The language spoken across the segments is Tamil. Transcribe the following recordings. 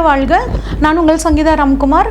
வாழ்க. நான் உங்கள் சங்கீதா ராம்குமார்.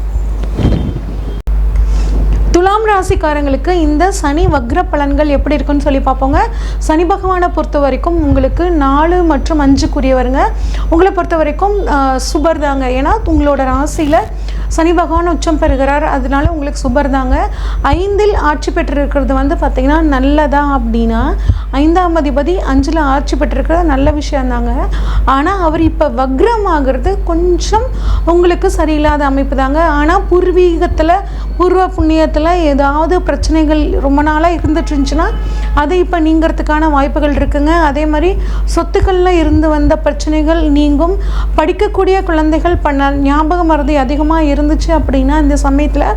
துலாம் ராசிக்காரங்களுக்கு இந்த சனி வக்ர பலன்கள் எப்படி இருக்குன்னு சொல்லி பார்ப்போங்க. சனி பகவானை பொறுத்த வரைக்கும் உங்களுக்கு நாலு மற்றும் அஞ்சுக்குரியவருங்க. உங்களை பொறுத்த வரைக்கும் சுபர் தாங்க ஏன்னா உங்களோட ராசியில் சனி பகவான் உச்சம் பெறுகிறார். அதனால உங்களுக்கு சுபர் தாங்க ஐந்தில் ஆட்சி பெற்றிருக்கிறது வந்து பார்த்திங்கன்னா நல்லதா அப்படின்னா ஐந்தாம் அதிபதி அஞ்சில் ஆட்சி பெற்றிருக்கிறது நல்ல விஷயந்தாங்க ஆனால் அவர் இப்போ வக்ரம் ஆகிறது கொஞ்சம் உங்களுக்கு சரியில்லாத அமைப்பு தாங்க. ஆனால் பூர்வீகத்தில் பூர்வ புண்ணியத்தில் ஏதாவது பிரச்சனைகள் ரொம்ப நாளாக இருந்துட்டு இருந்துச்சுன்னா அது இப்போ நீங்கிறதுக்கான வாய்ப்புகள் இருக்குங்க. அதே மாதிரி சொத்துக்களில் இருந்து வந்த பிரச்சனைகள் நீங்கும். படிக்கக்கூடிய குழந்தைகள் பண்ண ஞாபக மருதி அதிகமாக இருந்துச்சு அப்படின்னா இந்த சமயத்தில்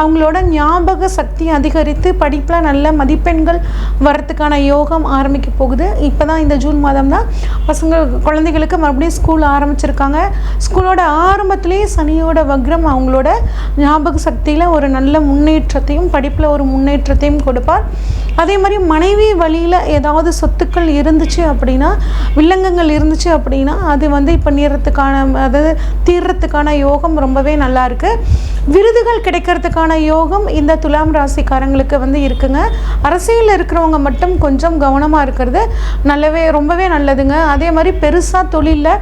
அவங்களோட ஞாபக சக்தி அதிகரித்து படிப்பில் நல்ல மதிப்பெண்கள் வரத்துக்கான யோகம் ஆரம்பிக்க போகுது. இப்போ தான் இந்த ஜூன் மாதம் தான் பசங்க குழந்தைகளுக்கு மறுபடியும் ஸ்கூல் ஆரம்பிச்சிருக்காங்க. ஸ்கூலோட ஆரம்பத்திலேயே சனியோட வக்ரம் அவங்களோட ஞாபக சக்தியில் ஒரு நல்ல முன்னேற்றத்தையும் படிப்பில் ஒரு முன்னேற்றத்தையும் கொடுப்பார். அதே மாதிரி மனைவி வழியில் ஏதாவது சொத்துக்கள் இருந்துச்சு அப்படின்னா வில்லங்கங்கள் இருந்துச்சு அப்படின்னா அது வந்து இப்போ நீரத்துக்கான அதாவது தீர்றதுக்கான யோகம் ரொம்பவே நல்லா இருக்குது விருதுகள் கிடைக்கிறதுக்கான யோகம் இந்த துலாம் ராசிக்காரங்களுக்கு வந்து இருக்குங்க. அரசியலில் இருக்கிறவங்க மட்டும் கொஞ்சம் கவனமாக இருக்கிறது. நல்லவே ரொம்பவே நல்லதுங்க. அதே மாதிரி பெருசாக தொழிலில்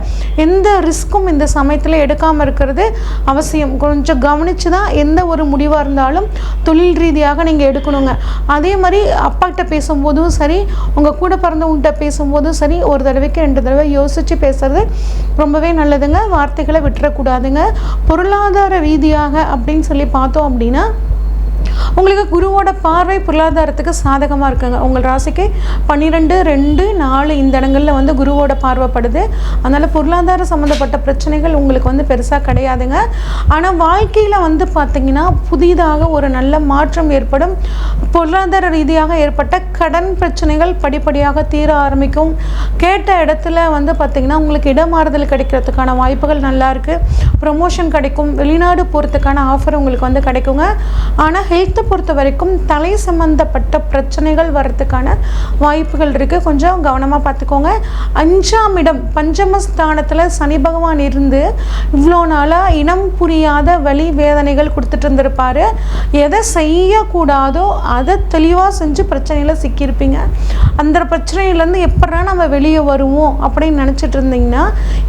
எந்த ரிஸ்க்கும் இந்த சமயத்தில் எடுக்காமல் இருக்கிறது அவசியம். கொஞ்சம் கவனித்து தான் எந்த ஒரு முடிவாக இருந்தாலும் தொழில் ரீதியாக நீங்கள் எடுக்கணுங்க. அதே மாதிரி அப்பாக்கிட்ட பேசும்போதும் சரி உங்கள் கூட பிறந்தவங்ககிட்ட பேசும்போதும் சரி ஒரு தடவைக்கு ரெண்டு தடவை யோசித்து பேசுறது ரொம்பவே நல்லதுங்க. வார்த்தைகளை விட்டுறக்கூடாதுங்க. பொருளாதார ரீதியாக அப்படின்னு சொல்லி பார்த்தோம் அப்படின்னா உங்களுக்கு குருவோட பார்வை பொருளாதாரத்துக்கு சாதகமாக இருக்குங்க. உங்கள் ராசிக்கு பன்னிரெண்டு ரெண்டு நாலு இந்த இடங்களில் வந்து குருவோட பார்வைப்படுது. அதனால் பொருளாதார சம்மந்தப்பட்ட பிரச்சனைகள் உங்களுக்கு வந்து பெருசாக கிடையாதுங்க. ஆனால் வாழ்க்கையில் வந்து பார்த்திங்கன்னா புதிதாக ஒரு நல்ல மாற்றம் ஏற்படும். பொருளாதார ரீதியாக ஏற்பட்ட கடன் பிரச்சனைகள் படிப்படியாக தீர ஆரம்பிக்கும். கேட்ட இடத்துல வந்து பார்த்திங்கன்னா உங்களுக்கு இடமாறுதல் கிடைக்கிறதுக்கான வாய்ப்புகள் நல்லா இருக்குது ப்ரொமோஷன் கிடைக்கும். வெளிநாடு போகிறதுக்கான ஆஃபர் உங்களுக்கு வந்து கிடைக்குங்க. ஆனால் ஹெல்த் ஹெல்த்தை பொறுத்த வரைக்கும் தலை சம்மந்தப்பட்ட பிரச்சனைகள் வர்றதுக்கான வாய்ப்புகள் இருக்குது கொஞ்சம் கவனமாக பார்த்துக்கோங்க. அஞ்சாம் இடம் பஞ்சமஸ்தானத்தில் சனி பகவான் இருந்து இவ்வளோ நாளாக இனம் புரியாத வலி வேதனைகள் கொடுத்துட்டு இருந்திருப்பார். எதை செய்யக்கூடாதோ அதை தெளிவாக செஞ்சு பிரச்சனையில் சிக்கியிருப்பீங்க. அந்த பிரச்சனையிலேருந்து எப்படா நம்ம வெளியே வருவோம் அப்படின்னு நினச்சிட்டு இருந்தீங்கன்னா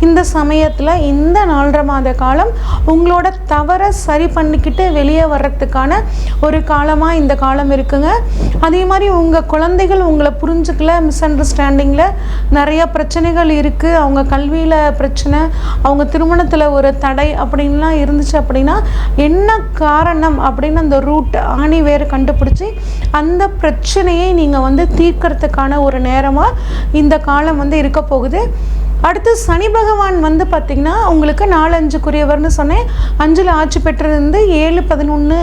இந்த சமயத்தில் இந்த நாலரை மாத காலம் உங்களோட தவறை சரி பண்ணிக்கிட்டு வெளியே வர்றதுக்கான ஒரு காலமாக இந்த காலம் இருக்குங்க. அதே மாதிரி உங்கள் குழந்தைகள் உங்களை புரிஞ்சுக்கல மிஸ் அண்டர்ஸ்டாண்டிங்கில் நிறையா பிரச்சனைகள் இருக்குது அவங்க கல்வியில் பிரச்சனை அவங்க திருமணத்தில் ஒரு தடை அப்படின்லாம் இருந்துச்சு அப்படின்னா என்ன காரணம் அப்படின்னு அந்த ரூட் ஆணி வேறு கண்டுபிடிச்சி அந்த பிரச்சனையை நீங்கள் வந்து தீர்க்கறதுக்கான ஒரு நேரமாக இந்த காலம் வந்து இருக்க போகுது. அடுத்து சனி பகவான் வந்து பார்த்திங்கன்னா உங்களுக்கு நாலஞ்சுக்குரியவர்னு சொன்னேன். அஞ்சில் ஆட்சி பெற்றிருந்து ஏழு பதினொன்று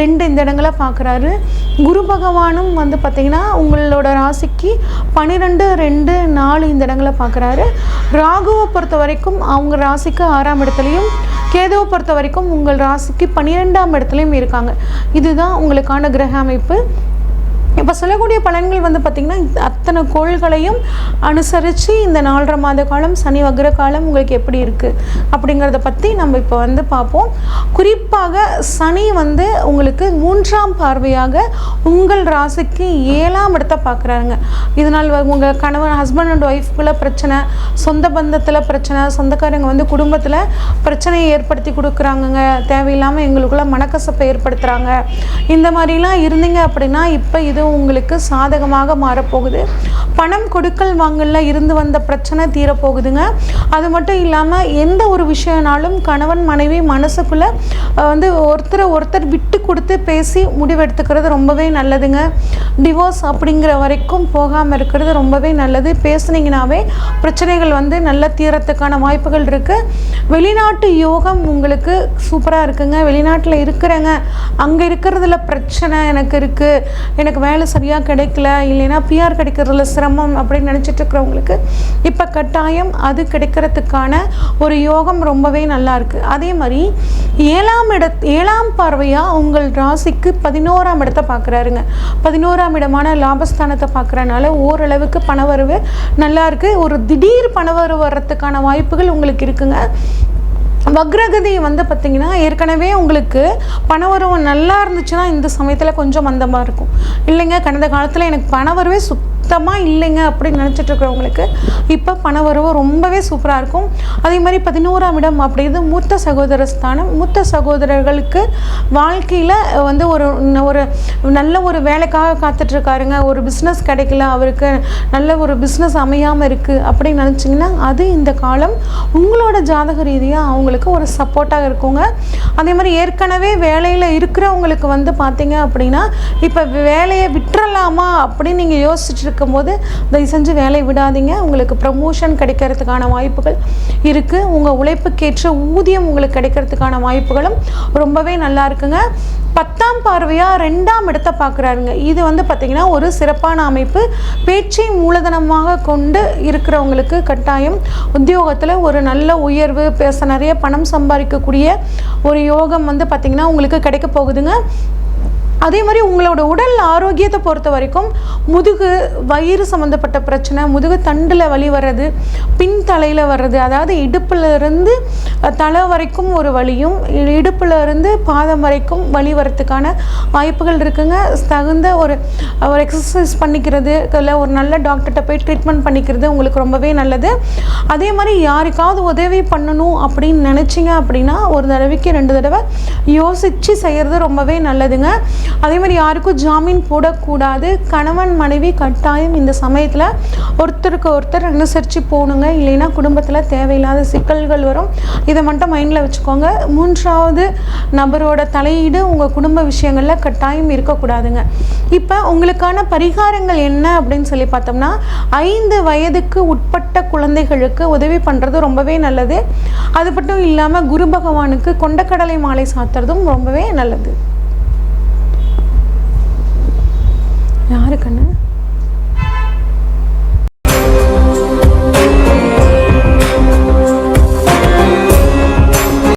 ரெண்டு இந்த இடங்களை பார்க்குறாரு. குரு பகவானும் வந்து பார்த்திங்கன்னா உங்களோட ராசிக்கு பன்னிரெண்டு ரெண்டு நாலு இந்த இடங்களை பார்க்குறாரு. ராகுவை பொறுத்த வரைக்கும் அவங்க ராசிக்கு ஆறாம் இடத்துலையும் கேதுவை பொறுத்த வரைக்கும் உங்கள் ராசிக்கு பன்னிரெண்டாம் இடத்துலையும் இருக்காங்க. இதுதான் உங்களுக்கான கிரக அமைப்பு. இப்போ சொல்லக்கூடிய பலன்கள் வந்து பார்த்திங்கன்னா அத்தனை கோள்களையும் அனுசரித்து இந்த நாலரை மாத காலம் சனி வக்ர காலம் உங்களுக்கு எப்படி இருக்குது அப்படிங்கிறத பற்றி நம்ம இப்போ வந்து பார்ப்போம். குறிப்பாக சனி வந்து உங்களுக்கு மூன்றாம் பார்வையாக உங்கள் ராசிக்கு ஏழாம் இடத்தை பார்க்குறாருங்க. இதனால் உங்கள் கணவன் ஹஸ்பண்ட் அண்ட் ஒய்ஃப்குள்ளே பிரச்சனை சொந்த பந்தத்தில் பிரச்சனை சொந்தக்காரங்க வந்து குடும்பத்தில் பிரச்சனையை ஏற்படுத்தி கொடுக்குறாங்கங்க. தேவையில்லாமல் எங்களுக்குள்ள மனக்கசப்பை ஏற்படுத்துகிறாங்க இந்த மாதிரிலாம் இருந்தீங்க அப்படின்னா இப்போ இது உங்களுக்கு சாதகமாக மாறப்போகுது. பணம் கொடுக்கல் வாங்கல இருந்து வந்த பிரச்சனை தீரப்போகுதுங்க. அது மட்டும் இல்லாமல் எந்த ஒரு விஷயம்னாலும் கணவன் மனைவி மனசுக்குள்ளே வந்து ஒருத்தரை ஒருத்தர் விட்டு கொடுத்து பேசி முடிவெடுத்துக்கிறது ரொம்பவே நல்லதுங்க. டிவோர்ஸ் அப்படிங்கிற வரைக்கும் போகாமல் இருக்கிறது ரொம்பவே நல்லது. பேசுனீங்கனாவே பிரச்சனைகள் வந்து நல்ல தீரத்துக்கான வாய்ப்புகள் இருக்குது வெளிநாட்டு யோகம் உங்களுக்கு சூப்பராக இருக்குங்க. வெளிநாட்டில் இருக்கிறேங்க. அங்கே இருக்கிறதுல பிரச்சனை எனக்கு இருக்குது எனக்கு வேலை சரியாக கிடைக்கல இல்லைன்னா பிஆர் கிடைக்கிறதுல சிரமம் அப்படின்னு நினச்சிட்டு இருக்கிறவங்களுக்கு இப்போ கட்டாயம் அது கிடைக்கிறதுக்கான ஒரு யோகம் ரொம்பவே நல்லா இருக்குது அதே மாதிரி ஏழாம் இட ஏழாம் பார்வையாக உங்கள் ராசிக்கு பதினோராம் இடத்தை பார்க்குறாருங்க பதினோராம் இடமான லாபஸ்தானத்தை பார்க்குறனால ஓரளவுக்கு பணவரவு நல்லா இருக்குது ஒரு திடீர் பணவரவு வர்றதுக்கான வாய்ப்புகள் உங்களுக்கு இருக்குங்க. வக்ரகதி வந்து பார்த்திங்கன்னா ஏற்கனவே உங்களுக்கு பணவரவு நல்லா இருந்துச்சுன்னா இந்த சமயத்தில் கொஞ்சம் மந்தமாக இருக்கும். இல்லைங்க கடந்த காலத்தில் எனக்கு பணவரவே சுத்தமாக இல்லைங்க அப்படின்னு நினச்சிட்டு இருக்கிறவங்களுக்கு இப்போ பணவரவு ரொம்பவே சூப்பராக இருக்கும். அதே மாதிரி பதினோராம் இடம் அப்படிங்கிறது மூத்த சகோதர ஸ்தானம். மூத்த சகோதரர்களுக்கு வாழ்க்கையில் வந்து ஒரு ஒரு நல்ல ஒரு வேலைக்காக காத்துட்ருக்காருங்க. ஒரு பிஸ்னஸ் கிடைக்கல அவருக்கு நல்ல ஒரு பிஸ்னஸ் அமையாமல் இருக்குது அப்படின்னு நினச்சிங்கன்னா அது இந்த காலம் உங்களோட ஜாதக ரீதியாக அவங்களுக்கு ஒரு சப்போர்ட்டாக இருக்குங்க. அதே மாதிரி ஏற்கனவே வேலையில் இருக்கிறவங்களுக்கு வந்து பார்த்தீங்க அப்படின்னா இப்போ வேலையை விட்டுறலாமா அப்படின்னு நீங்கள் யோசிச்சுட்டு இருக்கும்போது தயவு செஞ்சு வேலை விடாதீங்க. உங்களுக்கு ப்ரமோஷன் கிடைக்கிறதுக்கான வாய்ப்புகள் இருக்குது உங்கள் உழைப்புக்கேற்ற ஊதியம் உங்களுக்கு கிடைக்கிறதுக்கான வாய்ப்புகளும் ரொம்பவே நல்லா இருக்குங்க. பத்தாம் பார்வையாக ரெண்டாம் இடத்தை பார்க்குறாருங்க. இது வந்து பார்த்திங்கன்னா ஒரு சிறப்பான அமைப்பு. பேச்சை மூலதனமாக கொண்டு இருக்கிறவங்களுக்கு கட்டாயம் உத்தியோகத்தில் ஒரு நல்ல உயர்வு பேச நிறைய பணம் சம்பாதிக்கக்கூடிய ஒரு யோகம் வந்து பார்த்திங்கன்னா உங்களுக்கு கிடைக்க போகுதுங்க. அதே மாதிரி உங்களோட உடல் ஆரோக்கியத்தை பொறுத்த வரைக்கும் முதுகு வயிறு சம்மந்தப்பட்ட பிரச்சனை முதுகு தண்டில் வலி வர்றது பின் தலையில் வர்றது அதாவது இடுப்புலேருந்து தலை வரைக்கும் ஒரு வலியும் இடுப்புலேருந்து பாதம் வரைக்கும் வலி வரத்துக்கான வாய்ப்புகள் இருக்குங்க. தகுந்த ஒரு ஒரு எக்ஸசைஸ் பண்ணிக்கிறது இல்லை ஒரு நல்ல டாக்டர்கிட்ட போய் ட்ரீட்மெண்ட் பண்ணிக்கிறது உங்களுக்கு ரொம்பவே நல்லது. அதே மாதிரி யாருக்காவது உதவி பண்ணணும் அப்படின்னு நினச்சிங்க அப்படின்னா ஒரு தடவைக்கு ரெண்டு தடவை யோசித்து செய்கிறது ரொம்பவே நல்லதுங்க. அதே மாதிரி யாருக்கும் ஜாமீன் போடக்கூடாது. கணவன் மனைவி கட்டாயம் இந்த சமயத்தில் ஒருத்தருக்கு ஒருத்தர் அனுசரித்து போகணுங்க. இல்லைன்னா குடும்பத்தில் தேவையில்லாத சிக்கல்கள் வரும். இதை மட்டும் மைண்டில் வச்சுக்கோங்க. மூன்றாவது நபரோட தலையீடு உங்கள் குடும்ப விஷயங்களில் கட்டாயம் இருக்கக்கூடாதுங்க. இப்போ உங்களுக்கான பரிகாரங்கள் என்ன அப்படின்னு சொல்லி பார்த்தோம்னா ஐந்து வயதுக்கு உட்பட்ட குழந்தைகளுக்கு உதவி பண்ணுறது ரொம்பவே நல்லது. அது மட்டும் இல்லாமல் குரு பகவானுக்கு கொண்டக்கடலை மாலை சாத்துறதும் ரொம்பவே நல்லது. யாரு கண்ணு?